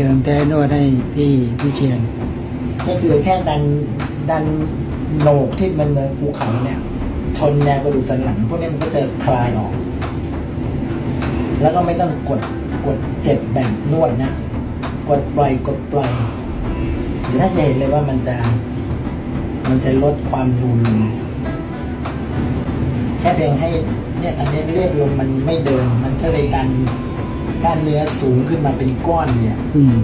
เดิมแต่นวดให้พี่พี่เชียน ก็คือแค่ดันดันโหนกที่มันเหมือนภูเขาเนี่ย ชนแนวกระดูกสันหลังพวกนี้มันก็จะคลายออก แล้วก็ไม่ต้องกดกดเจ็บแบบนวดนะ กดปล่อยกดปล่อยเดี๋ยวถ้าจะเห็นเลยว่ามันจะ มันจะลดความนูนลแค่เพียงให้เนี่ยตอนนี้เลือดลมมันไม่เดิน มันก็เลยดัน กล้ามเนื้อสูงขึ้นมาเป็นก้อนเนี่ยอืม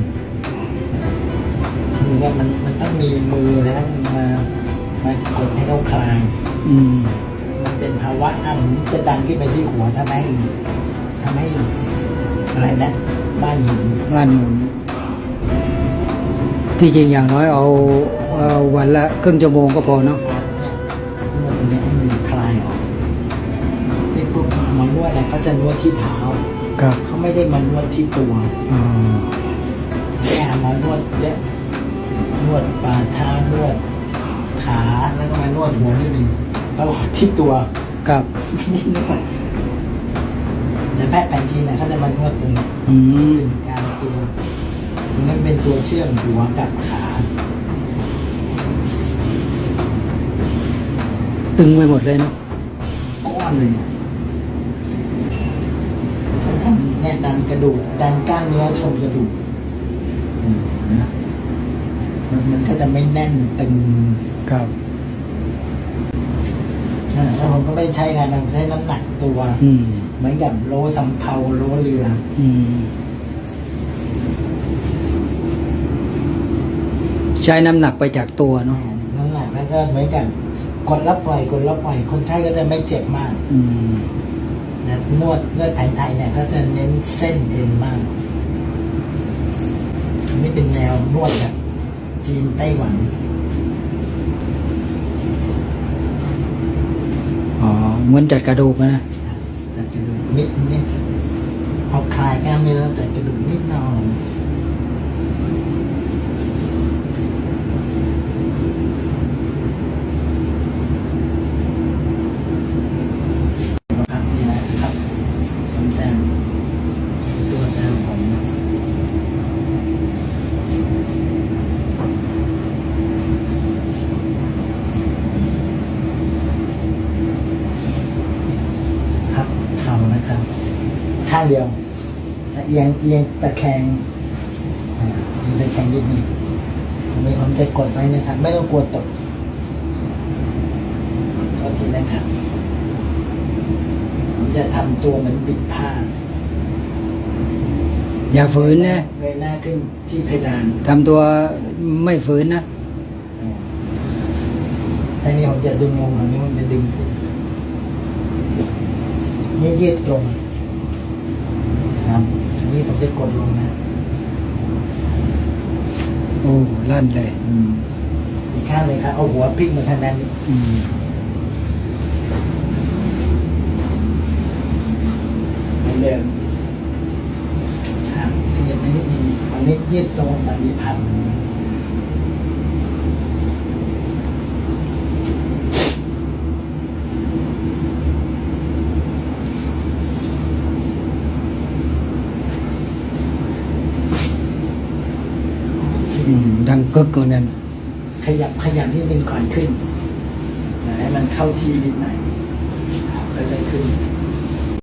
มือเนี่ยมันมันต้องมีมือนะมามากดให้เขาคลาย อืมมันเป็นภาวะอันจะดันขึ้นไปที่หัวทำให้ทำให้อะไรนะบ้านหมุนบ้านหมุนที่จริงอย่างน้อยเอาเอาวันละครึ่งชั่วโมงก็พอเนาะนวดตรงนี้ให้มันคลายออกที่พวกหมอนวดเนี่ยเขาจะนวดที่เท้า ครับเขาไม่ได้มานวดที่ตัวอ๋อแค่หมอนวดเยอะนวดฝ่าเท้านวด ขาแล้วก็มานวดหัวนิดนึงแล้วก็ที่ตัวครับนี่นวดแต่แพทย์แผนจีนเนี่ยเขาจะมานวดตรงนี้อืมถึงกลางตัวตรงนั้นเป็นตัวเชื่อมหัวกับขาตึงไปหมดเลยเนาะ ก้อนเลยอะดัน เนี่ยดันกระดูกดันกล้ามเนื้อชนกระดูกอืมนะมันมันก็จะไม่แน่นตึงครับอ่าถ้าผมก็ไม่ได้ใช้งานมันใช้น้ำหนักตัวอืมเหมือนกับโลสำเภาโลเรืออืมใช้น้ำหนักไปจากตัวเนาะน้ำหนักแล้วก็เหมือนกันกดแล้วปล่อยกดแล้วปล่อยคนไข้ก็จะไม่เจ็บมาก อืม นะนวดนวดแผนไทยเนี่ยเขาจะเน้นเส้นเอ็นมากอันนี้เป็นแนวนวดแบบจีนไต้หวันอ๋อเหมือนจัดกระดูกนะแต่กระดูกนิดนิดพอคลายกล้ามเนื้อแล้วแต่กระดูกนิดหน่อยครับนี่นะครับผมจะตัวตามผมนะ ครับเข่านะครับ ข้างเดียวและเอียงเอียงตะแคงอ่าเอียงตะแคงนิดนึงตรงนี้ผมจะกดไว้นะครับ ไม่ต้องกลัวตกโทษทีนะครับผมจะทำตัวเหมือนบิดผ้า อย่าฝืนนะเงยหน้าขึ้นที่เพดานทำตัวไม่ฝืนนะทีนี้ผมจะดึงลงอันนี้ผมจะดึงขึ้นนี่ยืดตรง ครับอันนี้ผมจะก ดลงนะโอ้ลั่นเลยอีกข้างเลยครับเอาหัวพลิกมาทางนั้นอืมเหมือนเดิมครับขยับไปนิดนึงอันนี้ยืดตรงแบบนี้พัน อืมดังกึกเหมือนกันขยับขยับนิดนึงก่อนขึ้นนะให้มันเข้าที่นิดหน่อยครับค่อยๆขึ้น